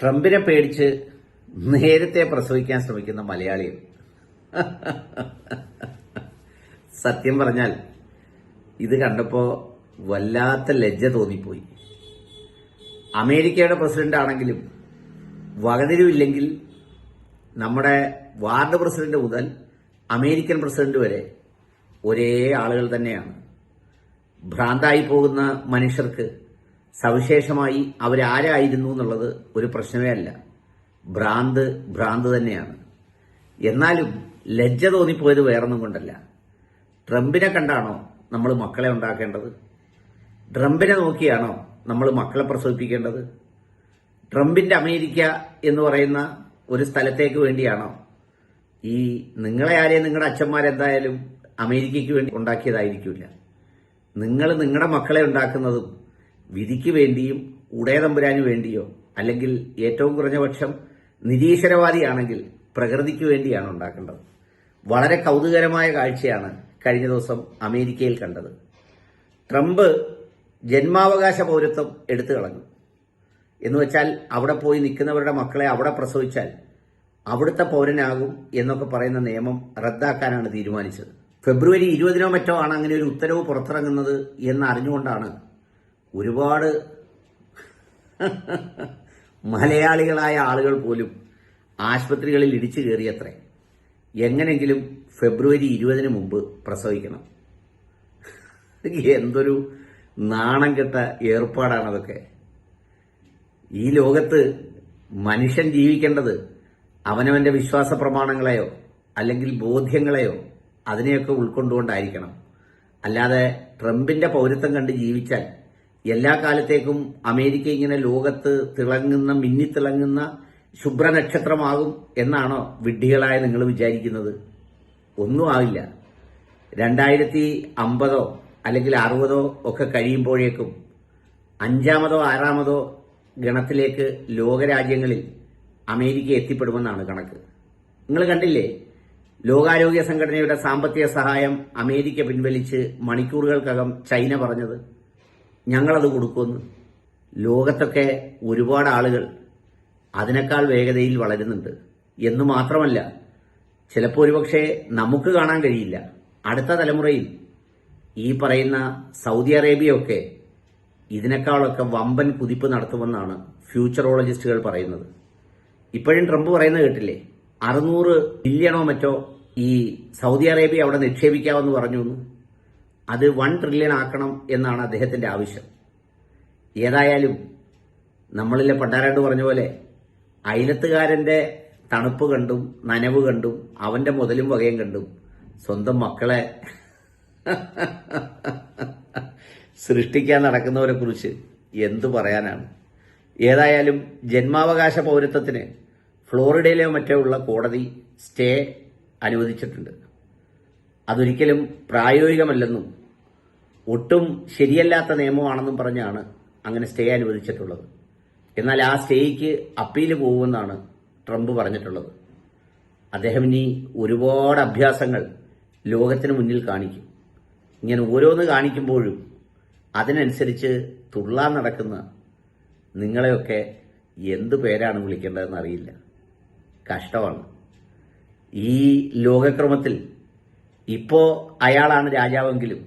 ട്രംപിനെ പേടിച്ച് നേരത്തെ പ്രസവിക്കാൻ ശ്രമിക്കുന്ന മലയാളികൾ സത്യം പറഞ്ഞാൽ ഇത് കണ്ടപ്പോൾ വല്ലാത്ത ലജ്ജ തോന്നിപ്പോയി. അമേരിക്കയുടെ പ്രസിഡന്റ് ആണെങ്കിലും വകതിരിവില്ലെങ്കിൽ നമ്മുടെ വാർഡ് പ്രസിഡന്റ് മുതൽ അമേരിക്കൻ പ്രസിഡന്റ് വരെ ഒരേ ആളുകൾ തന്നെയാണ്. ഭ്രാന്തായി പോകുന്ന മനുഷ്യർക്ക് സവിശേഷമായി അവരാരായിരുന്നു എന്നുള്ളത് ഒരു പ്രശ്നമേ അല്ല ഭ്രാന്ത് ഭ്രാന്ത് തന്നെയാണ്. എന്നാലും ലജ്ജ തോന്നിപ്പോയത് വേറൊന്നും കൊണ്ടല്ല. ട്രംപിനെ കണ്ടാണോ നമ്മൾ മക്കളെ ഉണ്ടാക്കേണ്ടത്? ട്രംപിനെ നോക്കിയാണോ നമ്മൾ മക്കളെ പ്രസവിപ്പിക്കേണ്ടത്? ട്രംപിന്റെ അമേരിക്ക എന്ന് പറയുന്ന ഒരു സ്ഥലത്തേക്ക് വേണ്ടിയാണോ? ഈ നിങ്ങളെ ആരെയും നിങ്ങളുടെ അച്ഛന്മാരെന്തായാലും അമേരിക്കയ്ക്ക് വേണ്ടി ഉണ്ടാക്കിയതായിരിക്കില്ല. നിങ്ങൾ നിങ്ങളുടെ മക്കളെ ഉണ്ടാക്കുന്നതും വിധിക്ക് വേണ്ടിയും ഉടയതമ്പുരാന് വേണ്ടിയോ അല്ലെങ്കിൽ ഏറ്റവും കുറഞ്ഞ പക്ഷം നിരീശ്വരവാദിയാണെങ്കിൽ പ്രകൃതിക്ക് വേണ്ടിയാണ് ഉണ്ടാക്കേണ്ടത്. വളരെ കൗതുകരമായ കാഴ്ചയാണ് കഴിഞ്ഞ ദിവസം അമേരിക്കയിൽ കണ്ടത്. ട്രംപ് ജന്മാവകാശ പൗരത്വം എടുത്തു കളഞ്ഞു. എന്ന് വെച്ചാൽ അവിടെ പോയി നിൽക്കുന്നവരുടെ മക്കളെ അവിടെ പ്രസവിച്ചാൽ അവിടുത്തെ പൗരനാകും എന്നൊക്കെ പറയുന്ന നിയമം റദ്ദാക്കാനാണ് തീരുമാനിച്ചത്. ഫെബ്രുവരി ഇരുപതിനോ മറ്റോ ആണ് അങ്ങനെ ഒരു ഉത്തരവ് പുറത്തിറങ്ങുന്നത് എന്ന് അറിഞ്ഞുകൊണ്ടാണ് ഒരുപാട് മലയാളികളായ ആളുകൾ പോലും ആശുപത്രികളിൽ ഇടിച്ചു കയറിയത്രേ. എങ്ങനെങ്കിലും ഫെബ്രുവരി ഇരുപതിന് മുമ്പ് പ്രസവിക്കണം. എന്തൊരു നാണം കെട്ട ഏർപ്പാടാണതൊക്കെ ഈ ലോകത്ത് മനുഷ്യൻ ജീവിക്കേണ്ടത് അവനവന്റെ വിശ്വാസ പ്രമാണങ്ങളെയോ അല്ലെങ്കിൽ ബോധ്യങ്ങളെയോ അതിനെയൊക്കെ ഉൾക്കൊണ്ടുകൊണ്ടായിരിക്കണം. അല്ലാതെ ട്രംപിന്റെ പൗരത്വം കണ്ട് ജീവിച്ചാൽ എല്ലാ കാലത്തേക്കും അമേരിക്ക ഇങ്ങനെ ലോകത്ത് തിളങ്ങുന്ന മിന്നിത്തിളങ്ങുന്ന ശുഭ്രനക്ഷത്രമാകും എന്നാണോ വിഡ്ഢികളായ നിങ്ങൾ വിചാരിക്കുന്നത്? ഒന്നും ആവില്ല. രണ്ടായിരത്തി അമ്പതോ അല്ലെങ്കിൽ അറുപതോ ഒക്കെ കഴിയുമ്പോഴേക്കും അഞ്ചാമതോ ആറാമതോ ഗണത്തിലേക്ക് ലോകരാജ്യങ്ങളിൽ അമേരിക്ക എത്തിപ്പെടുമെന്നാണ് കണക്ക്. നിങ്ങൾ കണ്ടില്ലേ? ലോകാരോഗ്യ സംഘടനയുടെ സാമ്പത്തിക സഹായം അമേരിക്ക പിൻവലിച്ച് മണിക്കൂറുകൾക്കകം ചൈന പറഞ്ഞത്. ഞങ്ങളത് കൊടുക്കുമെന്ന്. ലോകത്തൊക്കെ ഒരുപാട് ആളുകൾ അതിനേക്കാൾ വേഗതയിൽ വളരുന്നുണ്ട്. എന്ന് മാത്രമല്ല ചിലപ്പോൾ ഒരുപക്ഷെ നമുക്ക് കാണാൻ കഴിയില്ല. അടുത്ത തലമുറയിൽ ഈ പറയുന്ന സൗദി അറേബ്യയൊക്കെ ഇതിനേക്കാളൊക്കെ വമ്പൻ കുതിപ്പ് നടത്തുമെന്നാണ് ഫ്യൂച്ചറോളജിസ്റ്റുകൾ പറയുന്നത്. ഇപ്പോഴും ട്രംപ് പറയുന്നത് കേട്ടില്ലേ? അറുന്നൂറ് ബില്യണോ മറ്റോ ഈ സൗദി അറേബ്യ അവിടെ നിക്ഷേപിക്കാമെന്ന് പറഞ്ഞു. അത് വൺ ട്രില്യൺ ആക്കണം എന്നാണ് അദ്ദേഹത്തിന്റെ ആവശ്യം. ഏതായാലും നമ്മളിലെ പണ്ടാരാണ്ട് പറഞ്ഞ പോലെ അയലത്തുകാരന്റെ തണുപ്പ് കണ്ടും നനവ് കണ്ടും അവന്റെ മുതലും വകയും കണ്ടും സ്വന്തം മക്കളെ സൃഷ്ടിക്കാൻ നടക്കുന്നവരെ കുറിച്ച് എന്തു പറയാനാണ്? ഏതായാലും ജന്മാവകാശ പൗരത്വത്തിന് ഫ്ലോറിഡയിലോ മറ്റോ ഉള്ള കോടതി സ്റ്റേ അനുവദിച്ചിട്ടുണ്ട്. അതൊരിക്കലും പ്രായോഗികമല്ലെന്നും ഒട്ടും ശരിയല്ലാത്ത നിയമമാണെന്നും പറഞ്ഞാണ് അങ്ങനെ സ്റ്റേ അനുവദിച്ചിട്ടുള്ളത്. എന്നാൽ ആ സ്റ്റേയ്ക്ക് അപ്പീൽ പോകുമെന്നാണ് ട്രംപ് പറഞ്ഞിട്ടുള്ളത്. അദ്ദേഹം ഇനി ഒരുപാട് അഭ്യാസങ്ങൾ ലോകത്തിന് മുന്നിൽ കാണിക്കും. ഇങ്ങനെ ഓരോന്ന് കാണിക്കുമ്പോഴും അതിനനുസരിച്ച് തുള്ളാൻ നടക്കുന്ന നിങ്ങളെയൊക്കെ എന്ത് പേരാണ് വിളിക്കേണ്ടതെന്ന് അറിയില്ല. കഷ്ടമാണ്. ഈ ലോകക്രമത്തിൽ ഇപ്പോ അയാളാണ് രാജാവെങ്കിലും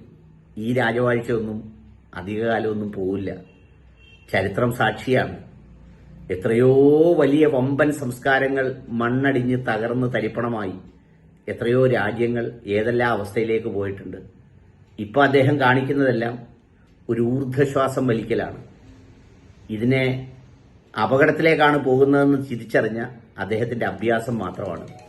ഈ രാജവാഴ്ചയൊന്നും അധികകാലമൊന്നും പോവില്ല. ചരിത്രം സാക്ഷിയാണ്. എത്രയോ വലിയ വമ്പൻ സംസ്കാരങ്ങൾ മണ്ണടിഞ്ഞ് തകർന്ന് തരിപ്പണമായി എത്രയോ രാജ്യങ്ങൾ ഏതെല്ലാം അവസ്ഥയിലേക്ക് പോയിട്ടുണ്ട്. ഇപ്പൊ അദ്ദേഹം കാണിക്കുന്നതെല്ലാം ഒരു ഊർധ്വശ്വാസം വലിക്കലാണ്. ഇതിനെ അപകടത്തിലേക്കാണ് പോകുന്നതെന്ന് തിരിച്ചറിഞ്ഞ അദ്ദേഹത്തിന്റെ അഭ്യാസം മാത്രമാണ്.